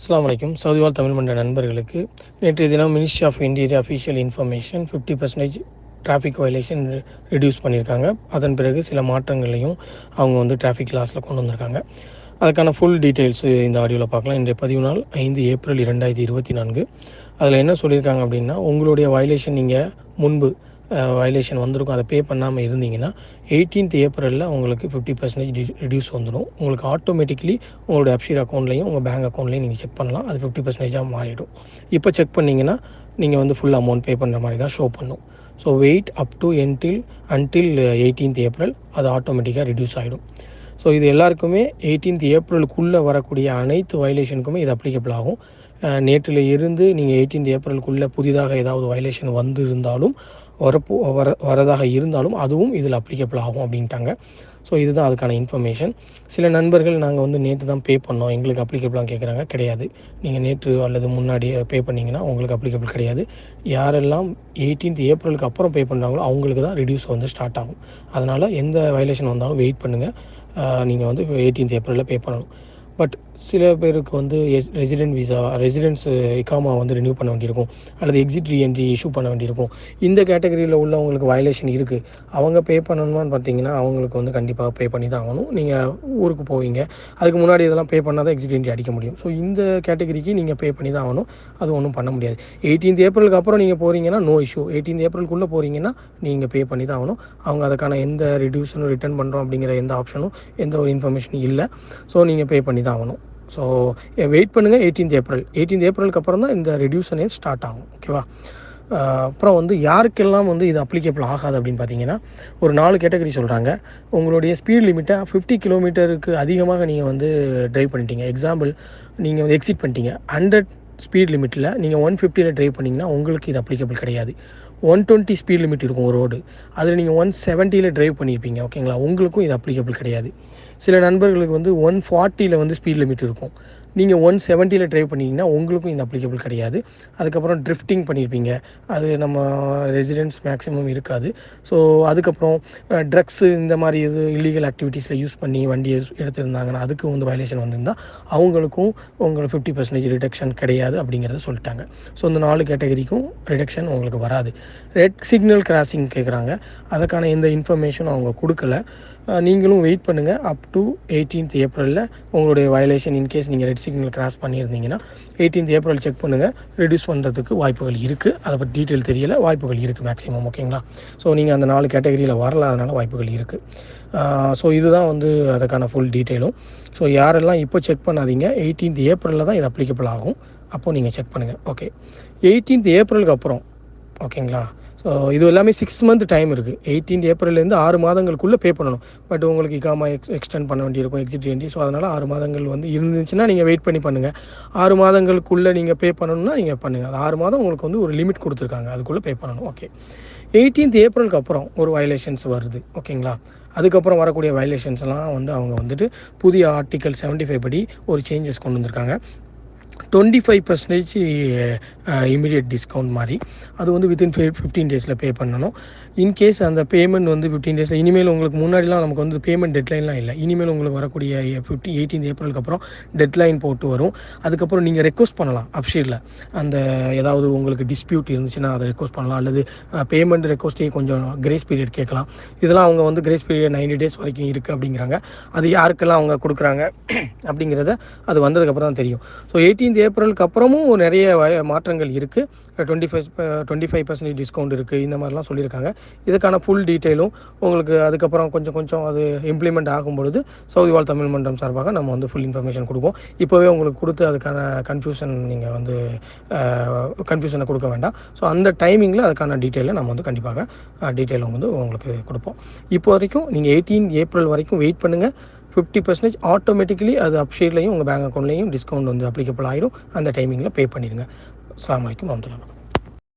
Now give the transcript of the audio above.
அஸ்லாம் வலைக்கும் சவுதிவால் தமிழ் மன்ற நண்பர்களுக்கு நேற்றைய தினம் ministry of interior official information fifty percentage traffic violation reduce பண்ணியிருக்காங்க. அதன் பிறகு சில மாற்றங்களையும் அவங்க வந்து டிராஃபிக் லாஸில் கொண்டு வந்திருக்காங்க. அதுக்கான ஃபுல் டீட்டெயில்ஸ் இந்த ஆடியோவில் பார்க்கலாம். இன்றைய பதிவு நாள் ஐந்து ஏப்ரல் இரண்டாயிரத்தி இருபத்தி நான்கு. அதில் என்ன சொல்லியிருக்காங்க அப்படின்னா உங்களுடைய வயலேஷன் நீங்கள் முன்பு வயலேஷன் வந்திருக்கும். அதை பே பண்ணாமல் இருந்தீங்கன்னா எயிட்டீன்த் ஏப்ரலில் உங்களுக்கு ஃபிஃப்டி பர்சன்டேஜ் ரிடியூஸ் வந்துடும் உங்களுக்கு ஆட்டோமேட்டிக்லி உங்களோட அப்ஷீர் அக்கௌண்ட்லையும் உங்கள் பேங்க் அக்கௌண்ட்லையும் நீங்கள் செக் பண்ணலாம். அது ஃபிஃப்டி பர்சன்டேஜாக மாறிடும். இப்போ செக் பண்ணிங்கன்னா நீங்கள் வந்து ஃபுல் அமௌண்ட் பே பண்ணுற மாதிரி தான் ஷோ பண்ணும். ஸோ வெயிட் அப் டு என்டில் அன்டில் எயிட்டீன்த் ஏப்ரல் அது ஆட்டோமேட்டிக்காக ரிடியூஸ் ஆகிடும் ஸோ இது எல்லாருக்குமே எயிட்டீன்த் ஏப்ரலுக்குள்ளே வரக்கூடிய அனைத்து வயலேஷனுக்குமே இது அப்ளிகபிள் ஆகும். நேற்றில் இருந்து நீங்கள் எயிட்டீன்த் ஏப்ரலுக்குள்ளே புதிதாக ஏதாவது வயலேஷன் வந்து இருந்தாலும் வரப்போ வர வரதாக இருந்தாலும் அதுவும் இதில் அப்ளிகபிள் ஆகும் அப்படின்ட்டாங்க. ஸோ இதுதான் அதுக்கான இன்ஃபர்மேஷன் சில நண்பர்கள் நாங்கள் வந்து நேற்று தான் பே பண்ணோம். எங்களுக்கு அப்ளிகபிளாக கேட்குறாங்க கிடையாது. நீங்கள் நேற்று அல்லது முன்னாடி பே பண்ணிங்கன்னா உங்களுக்கு அப்ளிகபிள் கிடையாது. யாரெல்லாம் எயிட்டீன்த் ஏப்ரலுக்கு அப்புறம் பே பண்ணுறாங்களோ அவங்களுக்கு தான் ரிடியூஸ் வந்து ஸ்டார்ட் ஆகும். அதனால் எந்த வயலேஷன் வந்தாலும் வெயிட் பண்ணுங்கள் நீங்கள் வந்து எயிட்டீன்த் ஏப்ரலில் பே பண்ணணும். பட் சில பேருக்கு வந்து எஸ் ரெசிடென்ட் விசா ரெசிடென்ஸ் இக்காமா வந்து ரினியூ பண்ண வேண்டியிருக்கும். அல்லது எக்ஸிட் ரீஎன்ட்ரி இஷ்யூ பண்ண வேண்டியிருக்கும். இந்த கேட்டகரியில் உள்ளவங்களுக்கு வயலேஷன் இருக்குது அவங்க பே பண்ணணுமான்னு பார்த்தீங்கன்னா அவங்களுக்கு வந்து கண்டிப்பாக பே பண்ணி தான் ஆகணும். நீங்கள் ஊருக்கு போவீங்க. அதுக்கு முன்னாடி இதெல்லாம் பே பண்ணால் தான் எக்ஸிட் ரீஎன்ட்ரி அடிக்க முடியும். ஸோ இந்த கேட்டகரிக்கு நீங்கள் பே பண்ணி தான் ஆகணும். அது ஒன்றும் பண்ண முடியாது. எயிட்டீன்த் ஏப்ரலுக்கு அப்புறம் நீங்கள் போகிறீங்கன்னா நோ இஷ்யூ எயிட்டீன்த் ஏப்ரலுக்குள்ளே போகிறீங்கன்னா நீங்கள் பே பண்ணி தான் ஆகணும். அவங்க அதுக்கான எந்த ரிடியூஷனும் ரிட்டர்ன் பண்ணுறோம் அப்படிங்கிற எந்த ஆப்ஷனும் எந்த ஒரு இன்ஃபர்மேஷனும் இல்லை. ஸோ நீங்கள் பே பண்ணி தான் ஆகணும் ஸோ வெயிட் பண்ணுங்கள் எயிட்டீன்த் ஏப்ரல் எயிட்டீன்த் ஏப்ரலுக்கு அப்புறம் தான் இந்த ரெடியூஷனே ஸ்டார்ட் ஆகும் ஓகேவா அப்புறம் வந்து யாருக்கெல்லாம் வந்து இது அப்ளிகபிள் ஆகாது அப்படின்னு பார்த்தீங்கன்னா ஒரு நாலு கேட்டகரி சொல்கிறாங்க உங்களுடைய ஸ்பீட் லிமிட்டை ஃபிஃப்டி கிலோமீட்டருக்கு அதிகமாக நீங்கள் வந்து ட்ரைவ் பண்ணிட்டீங்க. எக்ஸாம்பிள் நீங்கள் வந்து எக்ஸிட் பண்ணிட்டீங்க. ஹண்ட்ரட் ஸ்பீட் லிமிட்டில் நீங்கள் ஒன் ஃபிஃப்டியில் ட்ரைவ் பண்ணிங்கன்னா உங்களுக்கு இது அப்ளிகபிள் கிடையாது. ஒன் டுவெண்ட்டி ஸ்பீட் லிமிட் இருக்கும் ஒரு ரோடு அதில் நீங்கள் ஒன் செவன்ட்டியில் ட்ரைவ் பண்ணியிருப்பீங்க ஓகேங்களா உங்களுக்கும் இது அப்ளிகபிள் கிடையாது. சில நண்பர்களுக்கு வந்து ஒன் ஃபார்ட்டியில் வந்து ஸ்பீட் லிமிட் இருக்கும். நீங்கள் ஒன் செவன்ட்டியில் ட்ரைவ் பண்ணிங்கன்னா உங்களுக்கும் இந்த அப்ளிகபிள் கிடையாது. அதுக்கப்புறம் ட்ரிஃப்டிங் பண்ணியிருப்பீங்க அது நம்ம ரெசிடென்ஸ் மேக்ஸிமம் இருக்காது. ஸோ அதுக்கப்புறம் ட்ரக்ஸு இந்த மாதிரி இது இல்லீகல் ஆக்டிவிட்டீஸில் யூஸ் பண்ணி வண்டியை எடுத்திருந்தாங்கன்னா அதுக்கு வந்து வயலேஷன் வந்திருந்தால் அவங்களுக்கும் உங்களுக்கு ஃபிஃப்டி பர்சன்டேஜ் ரிடக்ஷன் கிடையாது அப்படிங்கிறத சொல்லிட்டாங்க. ஸோ இந்த நாலு கேட்டகரிக்கும் ரிடக்ஷன் உங்களுக்கு வராது. ரெட் சிக்னல் கிராசிங் கேட்குறாங்க அதுக்கான எந்த இன்ஃபர்மேஷனும் அவங்க கொடுக்கல. நீங்களும் வெயிட் பண்ணுங்கள் அப் டு எயிட்டீன்த் ஏப்ரலில் உங்களுடைய வயலேஷன் இன்கேஸ் நீங்கள் ரெட் சிக்னல் கிராஸ் பண்ணியிருந்தீங்கன்னா எயிட்டீன்த் ஏப்ரல் செக் பண்ணுங்கள் ரெடியூஸ் பண்ணுறதுக்கு வாய்ப்புகள் இருக்குது அதை பற்றி டீட்டெயில் தெரியல. வாய்ப்புகள் இருக்குது மேக்ஸிமம் ஓகேங்களா ஸோ நீங்கள் அந்த நாலு கேட்டகரியில் வரல. அதனால் வாய்ப்புகள் இருக்குது ஸோ இதுதான் வந்து அதுக்கான ஃபுல் டீட்டெயிலும் ஸோ யாரெல்லாம் இப்போ செக் பண்ணாதீங்க. எயிட்டீன்த் ஏப்ரலில் தான் இது அப்ளிகபிள் ஆகும். அப்போது நீங்கள் செக் பண்ணுங்கள் ஓகே எயிட்டீன்த் ஏப்ரலுக்கு அப்புறம் ஓகேங்களா ஸோ இது எல்லாமே சிக்ஸ் மந்த் டைம் இருக்குது எயிட்டீன் ஏப்ரல்லேருந்து ஆறு மாதங்களுக்குள்ளே பே பண்ணணும். பட் உங்களுக்கு இக்காமா எக்ஸ் எக்ஸ்டெண்ட் பண்ண வேண்டியிருக்கும் எக்ஸிட் வேண்டி. ஸோ அதனால் ஆறு மாதங்கள் வந்து இருந்துச்சுன்னா நீங்கள் வெயிட் பண்ணி பண்ணுங்கள் ஆறு மாதங்களுக்குள்ளே நீங்கள் பே பண்ணணும்னா நீங்கள் பண்ணுங்கள் அது ஆறு மாதம் உங்களுக்கு வந்து ஒரு லிமிட் கொடுத்துருக்காங்க. அதுக்குள்ளே பே பண்ணணும். ஓகே எயிட்டீன்த் ஏப்ரலுக்கு அப்புறம் ஒரு வயலேஷன்ஸ் வருது. ஓகேங்களா அதுக்கப்புறம் வரக்கூடிய வயலேஷன்ஸ்லாம் வந்து அவங்க வந்துட்டு புதிய ஆர்டிக்கல் செவன்ட்டி ஃபைவ் படி ஒரு சேஞ்சஸ் கொண்டு வந்திருக்காங்க. Twenty five percentage immediate discount மாதிரி. அது வந்து வித்தின் ஃபை ஃபிஃப்டீன் டேஸில் பே பண்ணணும். இன்கேஸ் அந்த பேமெண்ட் வந்து ஃபிஃப்டீன் டேஸில் இனிமேல் உங்களுக்கு முன்னாடிலாம் நமக்கு வந்து பேமெண்ட் டெட்லைன்லாம் இல்லை. இனிமேல் உங்களுக்கு வரக்கூடிய ஃபிஃப்டி எயிட்டீன் ஏப்ரலுக்கு அப்புறம் டெட்லைன் போட்டு வரும். அதுக்கப்புறம் நீங்கள் ரெக்வஸ்ட் பண்ணலாம் அப்ஷீரில் அந்த ஏதாவது உங்களுக்கு டிஸ்பியூட் இருந்துச்சுன்னா அதை ரெக்வஸ்ட் பண்ணலாம். அல்லது பேமெண்ட் ரெக்வஸ்ட்டே கொஞ்சம் கிரேஸ் பீரியட் கேட்கலாம். இதெல்லாம் அவங்க வந்து கிரேஸ் பீரியட் நைன்டி டேஸ் வரைக்கும் இருக்குது அப்படிங்கிறாங்க. அது யாருக்கெல்லாம் அவங்க கொடுக்குறாங்க அப்படிங்கிறத அது வந்ததுக்கப்புறம் தான் தெரியும். ஸோ எயிட்டீன்த் ஏப்ரலுக்கு அப்புறமும் நிறைய மாற்றங்கள் இருக்குது twenty five twenty five percentage discount இருக்குது இந்த மாதிரிலாம் சொல்லியிருக்காங்க. இதுக்கான ஃபுல் டீட்டெயிலும் உங்களுக்கு அதுக்கப்புறம் கொஞ்சம் கொஞ்சம் அது இம்ப்ளிமெண்ட் ஆகும் பொழுது சவுதி வாழ் தமிழ் மன்றம் சார்பாக நம்ம வந்து ஃபுல் இன்ஃபர்மேஷன் கொடுப்போம். இப்போவே உங்களுக்கு கொடுத்து அதுக்கான கன்ஃபியூஷன் நீங்கள் வந்து கன்ஃபியூஷனை கொடுக்க வேண்டாம். ஸோ அந்த டைமிங்கில் அதுக்கான டீட்டெயிலை நம்ம வந்து கண்டிப்பாக டீட்டெயிலும் வந்து உங்களுக்கு கொடுப்போம். இப்போ வரைக்கும் நீங்கள் எயிட்டீன் ஏப்ரல் வரைக்கும் வெயிட் பண்ணுங்கள் ஃபிஃப்டி பர்சன்டேஜ் ஆட்டோமேட்டிக்கலி அது அப்ஷீட்லையும் உங்கள் பேங்க் அக்கௌண்ட்லேயும் டிஸ்கவுண்ட் வந்து அப்ளிகபிள் ஆகிடும் அந்த டைமிங்கில் பே பண்ணிடுங்க. அஸ்லாம் வலைக்கம் வரமத்துல்லா